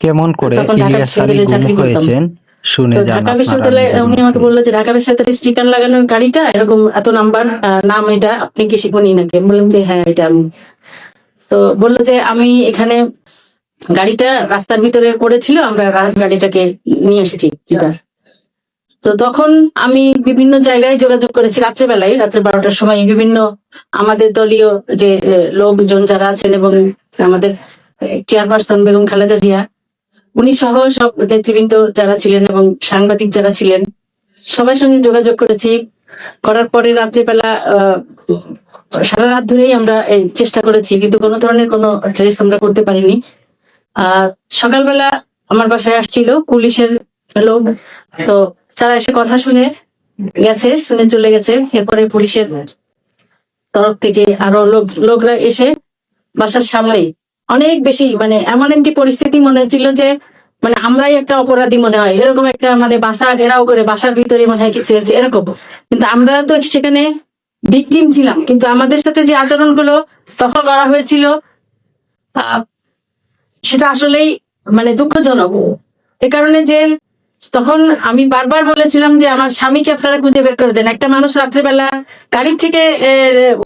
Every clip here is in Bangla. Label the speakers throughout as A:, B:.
A: কেমন করে ইলিয়াস আলী গুম হয়েছেন? শুনে
B: ঢাকা বিশ্ববিদ্যালয়ে উনি আমাকে বলল যে ঢাকা বিশ্ববিদ্যালয়ে স্টিকার লাগানোর গাড়িটা? এরকম এত নাম্বার নাম এটা আপনি কি শিখুনি নাকি? বললাম যে হ্যাঁ এটা আমি। তো বলল যে আমি এখানে গাড়িটা রাস্তার ভিতরে পড়েছিল আমরা গাড়িটাকে নিয়ে এসেছি এটা তো তখন আমি বিভিন্ন জায়গায় যোগাযোগ করেছি রাত্রেবেলায় রাত্রে বারোটার সময় বিভিন্ন আমাদের দলীয় যে লোকজন যারা আছেন এবং আমাদের চেয়ারপারসন বেগম খালেদা জিয়া উনি সহ সব নেতৃবৃন্দ যারা ছিলেন এবং সাংবাদিক যারা ছিলেন, সবার সঙ্গে যোগাযোগ করেছি। করার পরে রাত্রিবেলা সারা রাত ধরেই আমরা চেষ্টা করেছি, কিন্তু কোনো ধরনের কোনো ট্রেস আমরা করতে পারিনি। সকালবেলা আমার বাসায় আসছিল পুলিশের লোক, তো তারা এসে কথা শুনে গেছে, শুনে চলে গেছে। এরপরে পুলিশের তরফ থেকে আরও লোক, লোকরা এসে বাসার সামনে অনেক বেশি মানে এমন একটি পরিস্থিতি মনে হচ্ছিল যে মানে আমরাই একটা অপরাধী মনে হয়। এরকম একটা মানে বাসা ঘেরাও করে, বাসার ভিতরে মনে হয় কিছু হয়েছে, এরকম। কিন্তু আমরা তো সেখানে ভিকটিম ছিলাম। কিন্তু আমাদের সাথে যে আচরণগুলো তখন করা হয়েছিল সেটা আসলেই মানে দুঃখজনক। এ কারণে যে তখন আমি বারবার বলেছিলাম যে, আমার স্বামীকে আপনারা খুঁজে বের করে দেন। একটা মানুষ রাত্রেবেলা গাড়ি থেকে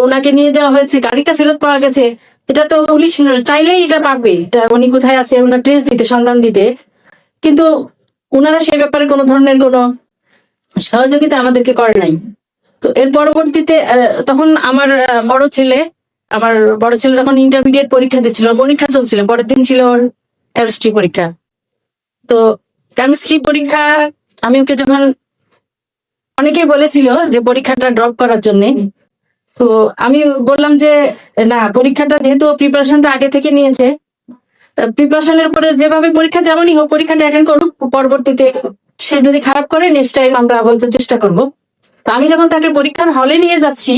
B: ওনাকে নিয়ে যাওয়া হয়েছে, গাড়িটা ফেরত পাওয়া গেছে। এটা তো পুলিশ চাইলেই এটা পাবে। এটা উনি কোথায় আছে, ওনার ট্রেস দিতে, সন্ধান দিতে। কিন্তু ওনারা সে ব্যাপারে কোনো ধরনের কোনো সহযোগিতা আমাদেরকে করে নাই। তো এর পরবর্তীতে তখন আমার বড় ছেলে, আমার বড় ছেলে তখন ইন্টারমিডিয়েট পরীক্ষা দিচ্ছিল, পরীক্ষা চলছিল, পরের দিন ছিল ওর কেমিস্ট্রি পরীক্ষা। তো কেমিস্ট্রি পরীক্ষা, আমি ওকে যখন, অনেকেই বলেছিল যে পরীক্ষাটা ড্রপ করার জন্য তো আমি বললাম যে, না, পরীক্ষাটা যেহেতু প্রিপারেশনটা আগে থেকে নিয়েছে প্রিপারেশনের পরে যেভাবে পরীক্ষা যেমনই হোক, পরীক্ষাটা অ্যাটেন্ড করুক, পরবর্তীতে সে যদি খারাপ করে নেক্সট টাইম আমরা বলতে চেষ্টা করব। তো আমি যখন তাকে পরীক্ষার হলে নিয়ে যাচ্ছি,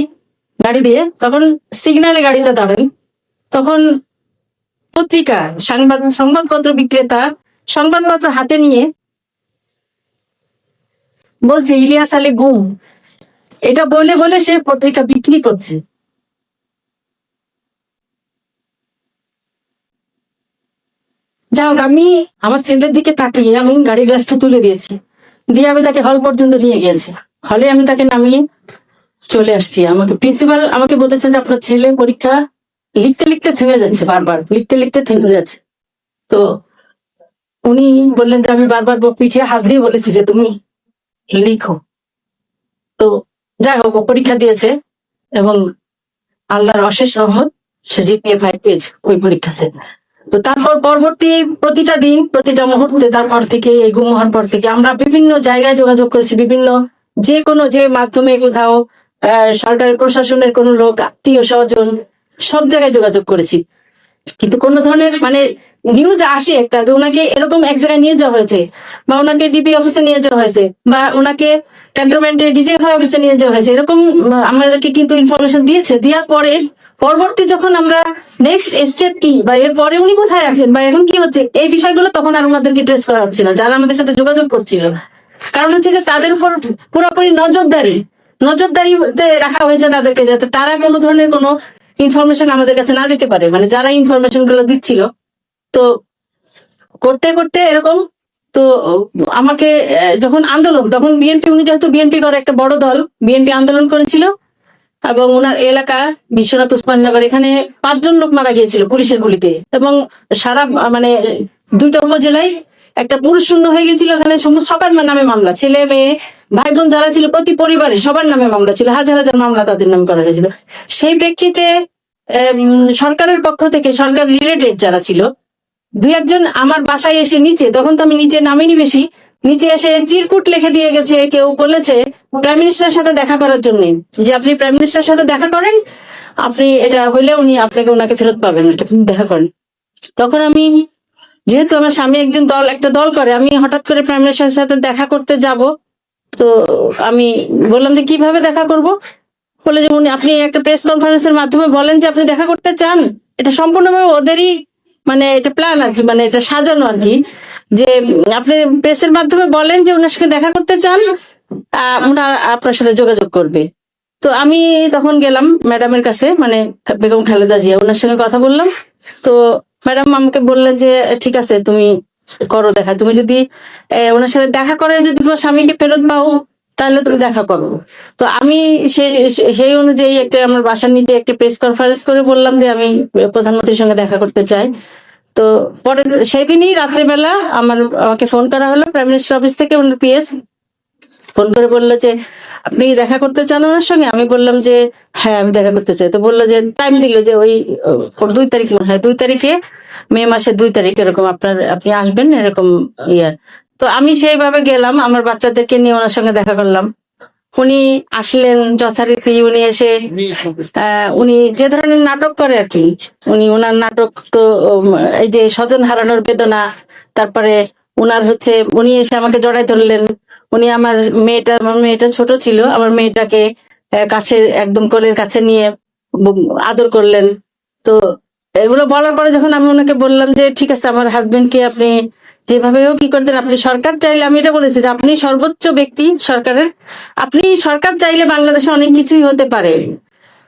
B: গাড়ি দিয়ে, তখন সিগনালে গাড়িটা দাঁড়াই তখন পত্রিকা, সংবাদ, সংবাদপত্র বিক্রেতা, সংবাদপত্র হাতে নিয়ে বলছে, ইলিয়াস আলী, গুম। এটা বলে বলে সে পত্রিকা বিক্রি করছে। যাই হোক, আমি আমার ছেলের দিকে তাকিয়ে আমি গাড়ি গ্লাসটা তুলে দিয়েছি। দিয়ে আমি তাকে হল পর্যন্ত নিয়ে গিয়েছি। হলে আমি তাকে নামিয়ে চলে আসছি। আমাকে প্রিন্সিপাল আমাকে বলেছে যে আপনার ছেলে পরীক্ষা লিখতে লিখতে থেমে যাচ্ছে বারবার, লিখতে লিখতে থেমে যাচ্ছে। তো উনি বললেন যে আমি বারবার পিঠে হাত দিয়ে বলেছি যে তুমি লিখো। তো যাই হোক পরীক্ষা দিয়েছে এবং আল্লাহর অশেষ রহমত, সে জিপিএ ফাইভ পেয়েছে ওই পরীক্ষাতে। তো তারপর পরবর্তী প্রতিটা দিন, প্রতিটা মুহূর্তে, তারপর থেকে এই গুম হওয়ার পর থেকে আমরা বিভিন্ন জায়গায় যোগাযোগ করেছি, বিভিন্ন যে কোনো যে মাধ্যমে কোথাও সরকারি প্রশাসনের কোনো লোক, আত্মীয় স্বজন, সব জায়গায় যোগাযোগ করেছি। কিন্তু কোন ধরনের মানে নিউজ আসে একটা যে ওনাকে এরকম এক জায়গায় নিয়ে যাওয়া হয়েছে, বা ওনাকে ডিপি অফিসে নিয়ে যাওয়া হয়েছে, বা ওনাকে ক্যান্টনমেন্টে ডিজিএফআই অফিসে নিয়ে যাওয়া হয়েছে, এরকম আমাদেরকে কিন্তু ইনফরমেশন দিয়েছে, দেওয়ার পরে, পরবর্তী যখন আমরা নেক্সট স্টেপ কি, বা এর পরে উনি কোথায় আছেন, বা এখন কি হচ্ছে, এই বিষয়গুলো তখন আর ওনাদেরকে ট্রেস করা হচ্ছে না, যারা আমাদের সাথে যোগাযোগ করছিল। কারণ হচ্ছে যে তাদের উপর পুরোপুরি নজরদারি, নজরদারিতে রাখা হয়েছে তাদেরকে, যাতে তারা কোনো ধরনের কোনো ইনফরমেশন আমাদের কাছে না দিতে পারে মানে যারা ইনফরমেশনগুলো দিচ্ছিল তো করতে করতে এরকম, তো আমাকে যখন আন্দোলন, তখন বিএনপি, উনি যেহেতু বিএনপি করে একটা বড় দল, বিএনপি আন্দোলন করেছিল এবং ওনার এলাকা বিশ্বনাথ উসমাননগর এখানে পাঁচজন লোক মারা গিয়েছিল পুলিশের গুলিতে এবং সারা মানে দুইটা উপজেলায় একটা পুরুষ শূন্য হয়ে গেছিল এখানে সমস্ত সবার নামে মামলা, ছেলে, মেয়ে ভাই বোন যারা ছিল প্রতি পরিবারে সবার নামে মামলা ছিল, হাজার হাজার মামলা তাদের নামে করা হয়েছিল। সেই প্রেক্ষিতে সরকারের পক্ষ থেকে সরকার রিলেটেড যারা ছিল দুই একজন আমার বাসায় এসে নিচে, তখন তো আমি নিচে নামিনি বেশি, নিচে এসে চিরকুট লিখে দিয়ে গেছে, কেউ বলেছে প্রাইম মিনিস্টারের সাথে দেখা করার জন্য। যে আপনি প্রাইম মিনিস্টারের সাথে দেখা করেন, আপনি এটা হইলে উনি আপনাকে ওনাকে ফেরত পাবেন, এটা দেখা করেন। তখন আমি, যেহেতু আমার স্বামী একজন দল, একটা দল করে, আমি হঠাৎ করে প্রাইম মিনিস্টারের সাথে দেখা করতে যাব, তো আমি বললাম যে কীভাবে দেখা করব? বলে যে উনি, আপনি একটা প্রেস কনফারেন্সের মাধ্যমে বলেন যে আপনি দেখা করতে চান, এটা সম্পূর্ণভাবে ওদেরই মানে এটা প্ল্যান আর কি মানে এটা সাজানো আর কি। যে আপনি প্রেসের মাধ্যমে বলেন যে ওনার সঙ্গে দেখা করতে চান আহ, ওনার আপনার সাথে যোগাযোগ করবে। তো আমি তখন গেলাম ম্যাডামের কাছে মানে বেগম খালেদা জিয়া ওনার সঙ্গে কথা বললাম। তো ম্যাডাম আমাকে বললেন যে ঠিক আছে তুমি করো দেখা। তুমি যদি ওনার সাথে দেখা করে যদি তোমার স্বামীকে ফেরত পাও তাহলে তুমি দেখা করো তো আমি সেই অনুযায়ী একটা আমার বাসার নিচে একটা প্রেস কনফারেন্স করে বললাম যে আমি প্রধানমন্ত্রীর সঙ্গে দেখা করতে চাই। তো পরে সেদিনই রাত্রেবেলা আমার, আমাকে ফোন করা হলো প্রাইম মিনিস্টার অফিস থেকে ওনার পিএস ফোন করে বলল যে, আপনি দেখা করতে চান ওনার সঙ্গে? আমি বললাম যে হ্যাঁ আমি দেখা করতে চাই। তো বলল যে টাইম দিল যে ওই দুই তারিখ মনে হয়, দুই তারিখে মে মাসের দুই তারিখ এরকম আপনার, আপনি আসবেন এরকম ইয়ে। তো আমি সেইভাবে গেলাম, আমার বাচ্চাদেরকে নিয়ে ওনার সঙ্গে দেখা করলাম। উনি আসলেন যথারীতি, উনি এসে উনি যে ধরনের নাটক করে আর কি, উনি ওনার নাটক তো এই যে স্বজন হারানোর বেদনা, তারপরে উনার হচ্ছে, উনি এসে আমাকে জড়াই ধরলেন। উনি আমার মেয়েটা আমার মেয়েটা ছোট ছিল, আমার মেয়েটাকে কাছে একদম কোলের কাছে নিয়ে আদর করলেন। তো এগুলো বলার পরে যখন আমি ওনাকে বললাম যে, ঠিক আছে, আমার হাজবেন্ড হাজবেন্ডকে আপনি যেভাবে কি করতেন আপনি সরকার চাইলে আমি এটা বলেছি যে আপনি সর্বোচ্চ ব্যক্তি সরকারের আপনি সরকার চাইলে বাংলাদেশে অনেক কিছুই হতে পারে।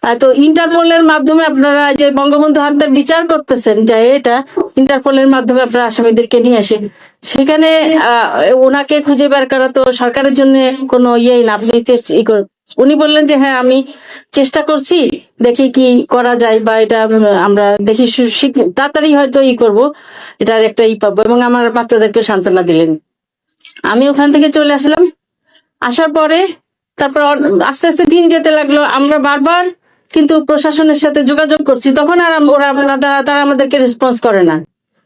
B: তো ইন্টারপোলের মাধ্যমে আপনারা যে বঙ্গবন্ধু হত্যার বিচার করতেছেন যে এটা ইন্টারপোলের মাধ্যমে আপনারা আসামিদেরকে নিয়ে আসেন সেখানে আহ, ওনাকে খুঁজে বের করা তো সরকারের জন্য কোনো ইয়েই না আপনি কর- উনি বললেন যে হ্যাঁ আমি চেষ্টা করছি, দেখি কি করা যায় বা এটা আমরা দেখি তাড়াতাড়ি হয়তো ই করব, এটার একটা ই পাবো। এবং আমার বাচ্চাদেরকে সান্ত্বনা দিলেন। আমি ওখান থেকে চলে আসলাম। আসার পরে তারপর আস্তে আস্তে দিন যেতে লাগল। আমরা বারবার কিন্তু প্রশাসনের সাথে যোগাযোগ করছি। তখন আর ওরা তারা আমাদেরকে রেসপন্স করে না।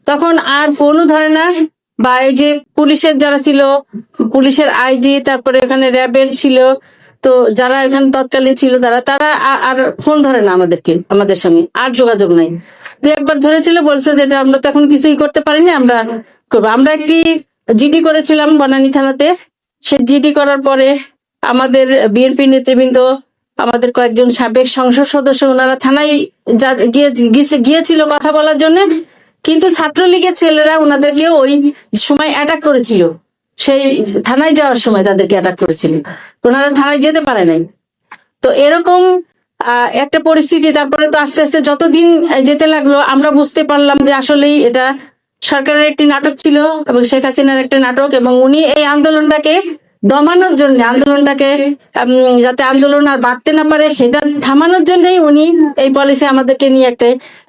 B: তখন আর ফোনও ধরে না। বা এই যে পুলিশের যারা ছিল, পুলিশের আইজি তারপরে এখানে র্যাবের ছিল তো যারা এখানে তৎকালীন ছিল তারা তারা আর ফোন ধরে না আমাদেরকে, আমাদের সঙ্গে, আর যোগাযোগ নাই। দু একবার ধরেছিল, বলছে যে আমরা তো এখন কিছুই করতে পারিনি, আমরা করব। আমরা একটি জিডি করেছিলাম বনানী থানাতে? সে জিডি করার পরে আমাদের বিএনপি নেতৃবৃন্দ, আমাদের কয়েকজন সাবেক সংসদ সদস্য, ওনারা থানায় গিয়ে, গিয়েছে- গিয়েছিল কথা বলার জন্য, কিন্তু ছাত্রলীগের ছেলেরা ওনাদেরকে ওই সময় অ্যাটাক করেছিল। সেই থানায় যাওয়ার সময় তাদেরকে অ্যাটাক করেছিল। ওনারা থানায় যেতে পারে নাই। তো এরকম একটা পরিস্থিতি, তারপরে তো আস্তে আস্তে যতদিন যেতে লাগল, আমরা বুঝতে পারলাম যে আসলেই এটা সরকারের একটি নাটক ছিল এবং শেখ হাসিনার একটা নাটক এবং উনি এই আন্দোলনটাকে দমানোর জন্য, আন্দোলনটাকে যাতে আন্দোলন আর বাড়তে না পারে, সেটা থামানোর জন্যই উনি এই পলিসি আমাদেরকে নিয়ে একটা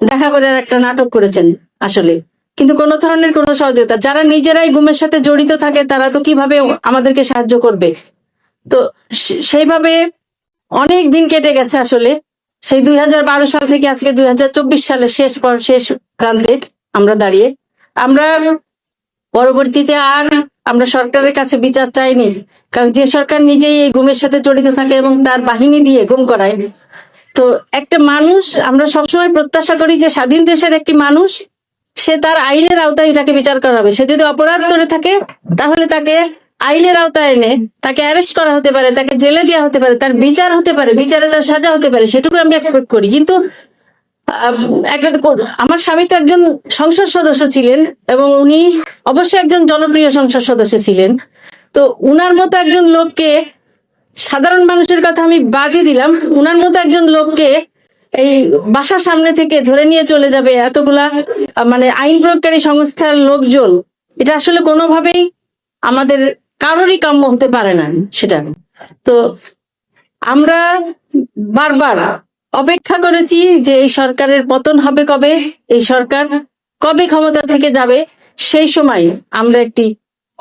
B: দেখা করে একটা নাটক করেছেন, আসলে। কিন্তু কোনো ধরনের কোনো সহযোগিতা। যারা নিজেরাই গুমের সাথে জড়িত থাকে, তারা তো কীভাবে আমাদেরকে সাহায্য করবে? তো সেইভাবে অনেক দিন কেটে গেছে আসলে। সেই দুই হাজার বারো সাল থেকে আজকে দুই সালের শেষ পর শেষ প্রান্তে আমরা দাঁড়িয়ে। আমরা পরবর্তীতে আর আমরা সরকারের কাছে বিচার চাইনি। কারণ যে সরকার নিজেই এই গুমের সাথে জড়িত থাকে এবং তার বাহিনী দিয়ে গুম করায়। তো একটা মানুষ, আমরা সবসময় প্রত্যাশা করি যে স্বাধীন দেশের একটি মানুষ সে তার আইনের আওতায় তাকে বিচার করা হবে। সে যদি অপরাধ করে থাকে, তাহলে তাকে আইনের আওতায় এনে তাকে অ্যারেস্ট করা হতে পারে, তাকে জেলে দেওয়া হতে পারে, তার বিচার হতে পারে, বিচারে তার সাজা হতে পারে, সেটুকু আমরা এক্সপেক্ট করি। কিন্তু একটা আমার স্বামী তো একজন সংসদ সদস্য ছিলেন এবং উনি অবশ্যই একজন জনপ্রিয় সংসদ সদস্য ছিলেন। তো উনার মতো একজন লোককে সাধারণ মানুষের কথা আমি বাদই দিলাম। উনার মতো একজন লোককে এই বাসার সামনে থেকে ধরে নিয়ে চলে যাবে এতগুলা মানে আইন প্রয়োগকারী সংস্থার লোকজন। এটা আসলে কোনোভাবেই আমাদের কারোরই কাম্য হতে পারে না সেটা। তো আমরা বারবার অপেক্ষা করেছি যে এই সরকারের পতন হবে কবে, এই সরকার কবে ক্ষমতা থেকে যাবে, সেই সময় আমরা একটি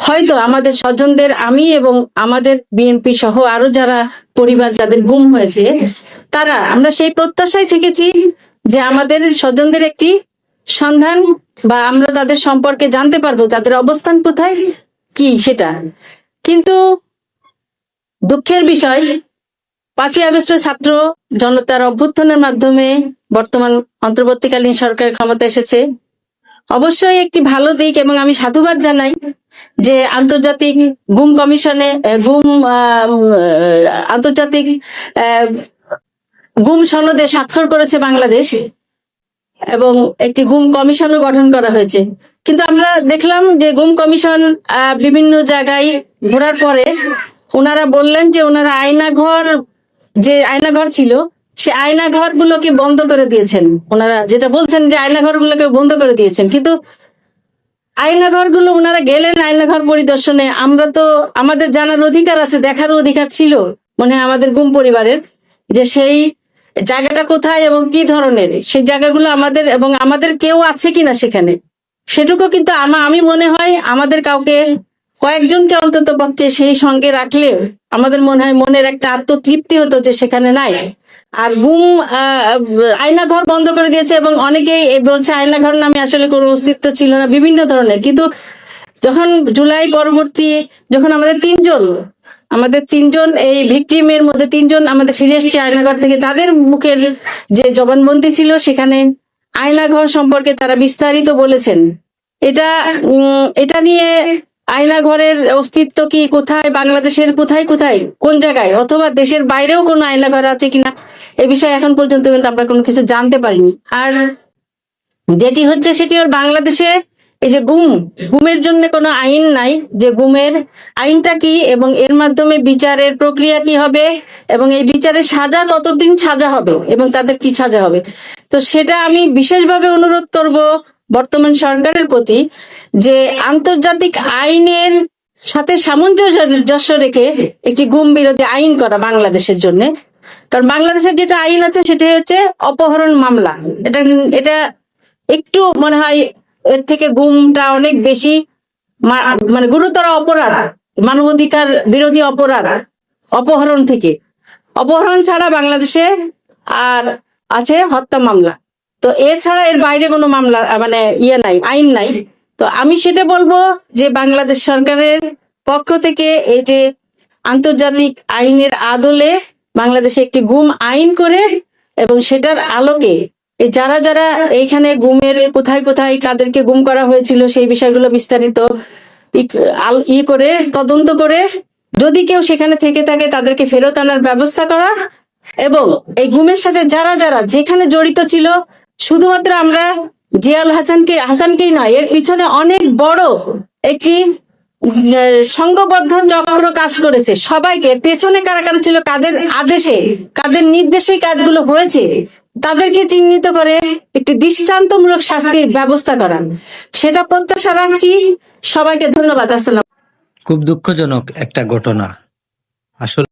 B: হয়তো আমাদের স্বজনদের আমি এবং আমাদের বিএনপি সহ আরও যারা পরিবার যাদের গুম হয়েছে, তারা, আমরা সেই প্রত্যাশায় থেকেছি যে আমাদের স্বজনদের একটি সন্ধান বা আমরা তাদের সম্পর্কে জানতে পারব তাদের অবস্থান কোথায়, কি সেটা। কিন্তু দুঃখের বিষয়, পাঁচই আগস্টের ছাত্র জনতার অভ্যুত্থানের মাধ্যমে বর্তমান অন্তর্বর্তীকালীন সরকার ক্ষমতা এসেছে। অবশ্যই একটি ভালো দিক এবং আমি সাধুবাদ জানাই যে আন্তর্জাতিক গুম কমিশনে গুম আন্তর্জাতিক গুম সনদে স্বাক্ষর করেছে বাংলাদেশ এবং একটি গুম কমিশনও গঠন করা হয়েছে। কিন্তু আমরা দেখলাম যে গুম কমিশন বিভিন্ন জায়গায় ঘোরার পরে ওনারা বললেন যে ওনারা আয়নাঘর, যে আয়নাঘর ছিল, সে আয়নাঘর গুলোকে বন্ধ করে দিয়েছেন। ওনারা যেটা বলছেন যে আয়নাঘর গুলোকে বন্ধ করে দিয়েছেন। কিন্তু আয়নাঘরগুলো ওনারা গেলেন আয়নাঘর পরিদর্শনে। আমরা তো আমাদের জানার অধিকার আছে, দেখারও অধিকার ছিল মনে হয় আমাদের গুম পরিবারের, যে সেই জায়গাটা কোথায় এবং কি ধরনের, সেই জায়গাগুলো আমাদের এবং আমাদের কেউ আছে কিনা সেখানে। সেটুকু কিন্তু আমি মনে হয় আমাদের কাউকে, কয়েকজনকে অন্তত পক্ষে সেই সঙ্গে রাখলে আমাদের মনে হয় মনের একটা আত্মতৃপ্তি হতো যে সেখানে নাই। আর আহ, আয়নাঘর বন্ধ করে দিয়েছে এবং অনেকেই বলছে আয়নাঘর নামে আসলে কোনো অস্তিত্ব ছিল না বিভিন্ন ধরনের। কিন্তু যখন জুলাই পরবর্তী যখন আমাদের তিনজন আমাদের তিনজন এই ভিকটিমের মধ্যে তিনজন আমাদের ফিরে এসেছে আয়নাঘর থেকে তাদের মুখের যে জবানবন্দি ছিল সেখানে আয়নাঘর সম্পর্কে তারা বিস্তারিত বলেছেন। এটা এটা নিয়ে আয়নাঘরের অস্তিত্ব কি কোথায় বাংলাদেশের কোথায় কোথায় কোন জায়গায় অথবা দেশের বাইরেও কোনো আয়নাঘর আছে কিনা এ বিষয়ে এখন পর্যন্ত কিন্তু আমরা কোনো কিছু জানতে পারিনি। আর যেটি হচ্ছে সেটি ওর বাংলাদেশে এই যে গুম, গুমের জন্য কোনো আইন নাই, যে গুমের আইনটা কি এবং এর মাধ্যমে বিচারের প্রক্রিয়া কি হবে এবং এই বিচারের সাজা কতদিন সাজা হবে এবং তাদের কি সাজা হবে? তো সেটা আমি বিশেষভাবে অনুরোধ করব বর্তমান সরকারের প্রতি যে আন্তর্জাতিক আইনের সাথে সামঞ্জস্য রেখে একটি গুম বিরোধী আইন করা বাংলাদেশের জন্য। কারণ বাংলাদেশের যেটা আইন আছে সেটা হচ্ছে অপহরণ মামলা। এটা এটা একটু মনে হয় এর থেকে গুমটা অনেক বেশি মানে গুরুতর অপরাধ, মানবাধিকার বিরোধী অপরাধ, অপহরণ থেকে। অপহরণ ছাড়া বাংলাদেশে আর আছে হত্যা মামলা। তো এছাড়া এর বাইরে কোনো মামলা মানে ইয়ে নাই, আইন নাই। তো আমি সেটা বলব যে বাংলাদেশ সরকারের পক্ষ থেকে এই যে আন্তর্জাতিক আইনের আদলে বাংলাদেশে একটি গুম আইন করে এবং সেটার আলোকে যারা যারা এইখানে গুমের কোথায় কোথায় কাদেরকে গুম করা হয়েছিল সেই বিষয়গুলো বিস্তারিত ই- করে, তদন্ত করে যদি কেউ সেখানে থেকে থাকে তাদেরকে ফেরত আনার ব্যবস্থা করা এবং এই গুমের সাথে যারা যারা যেখানে জড়িত ছিল, শুধুমাত্র আমরা জিয়াউল হাসানকে, হাসানকেই নয়, এর পিছনে অনেক বড় একটি সংঘবদ্ধ চক্র কাজ করেছে। সবাইকে পেছনে কারা কারা ছিল, কাদের আদেশে, কাদের নির্দেশে কাজগুলো হয়েছে, তাদেরকে চিহ্নিত করে একটি দৃষ্টান্তমূলক শাস্তির ব্যবস্থা করান। সেটা প্রত্যাশা রাখছি। সবাইকে ধন্যবাদ। আসসালাম
A: খুব দুঃখজনক একটা ঘটনা। আসলে